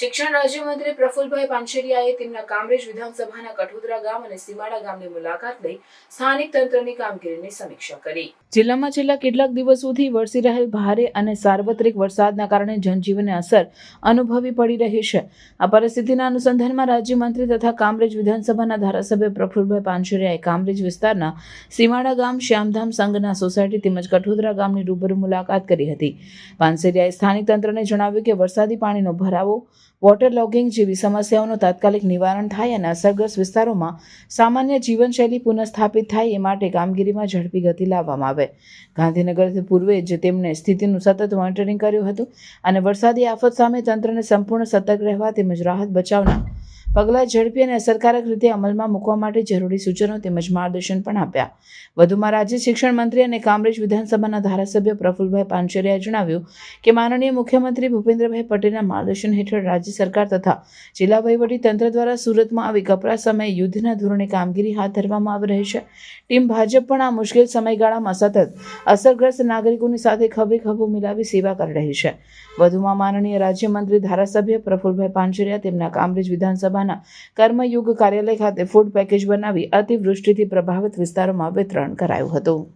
શિક્ષણ રાજ્યમંત્રી પ્રફુલભાઈ પાનછેરિયાએ તેમના કામરેજ વિધાનસભાના કઠોદરા ગામ અને સીમાડા ગામની મુલાકાત લઈ સ્થાનિક તંત્રની કામગીરીની સમીક્ષા કરી. જિલ્લામાં છેલ્લા કેટલાક દિવસોથી વરસી રહેલ ભારે અને સાર્વત્રિક વરસાદના કારણે જનજીવનને અસર અનુભવી પડી રહી છે. આ પરિસ્થિતિના અનુસંધાનમાં રાજ્યમંત્રી તથા કામરેજ વિધાનસભાના ધારાસભ્ય પ્રફુલભાઈ પાનછેરિયાએ કામરેજ વિસ્તારના સીમાડા ગામ, શ્યામધામ સંઘના સોસાયટી તેમજ કઠોદરા ગામની રૂબરૂ મુલાકાત કરી હતી. પાંસેરિયાએ સ્થાનિક તંત્રને જણાવ્યું કે વરસાદી પાણીનો ભરાવો વોટર લોગિંગ જેવી સમસ્યાઓનું તાત્કાલિક નિવારણ થાય અને અસરગ્રસ્ત વિસ્તારોમાં સામાન્ય જીવનશૈલી પુનઃસ્થાપિત થાય એ માટે કામગીરીમાં ઝડપી ગતિ લાવવામાં આવે. ગાંધીનગરથી પૂર્વે જ તેમણે સ્થિતિનું સતત મોનિટરિંગ કર્યું હતું અને વરસાદી આફત સામે તંત્રને સંપૂર્ણ સતર્ક રહેવા તેમજ રાહત બચાવના પગલાં ઝડપી અને અસરકારક રીતે અમલમાં મૂકવા માટે જરૂરી સૂચનો તેમજ માર્ગદર્શન પણ આપ્યા. વધુમાં રાજ્ય શિક્ષણ મંત્રી અને કામરેજ વિધાનસભાના ધારાસભ્ય પ્રફુલભાઈ પાંચરિયાએ જણાવ્યું કે માનનીય મુખ્યમંત્રી ભૂપેન્દ્રભાઈ પટેલના માર્ગદર્શન હેઠળ રાજ્ય સરકાર તથા જિલ્લા તંત્ર દ્વારા સુરતમાં આવી કપરા સમયે યુદ્ધના ધોરણે કામગીરી હાથ ધરવામાં આવી રહી છે. ટીમ ભાજપ પણ આ મુશ્કેલ સમયગાળામાં સતત અસરગ્રસ્ત નાગરિકોની સાથે ખભે ખભો મિલાવી સેવા કરી રહી છે. વધુમાં માનનીય રાજ્યમંત્રી ધારાસભ્ય પ્રફુલભાઈ પાંચરિયા તેમના કામરેજ વિધાનસભાના કર્મયુગ કાર્યાલય ખાતે ફૂડ પેકેજ બનાવી અતિવૃષ્ટિથી પ્રભાવિત વિસ્તારોમાં વિતરણ કરાયું હતું.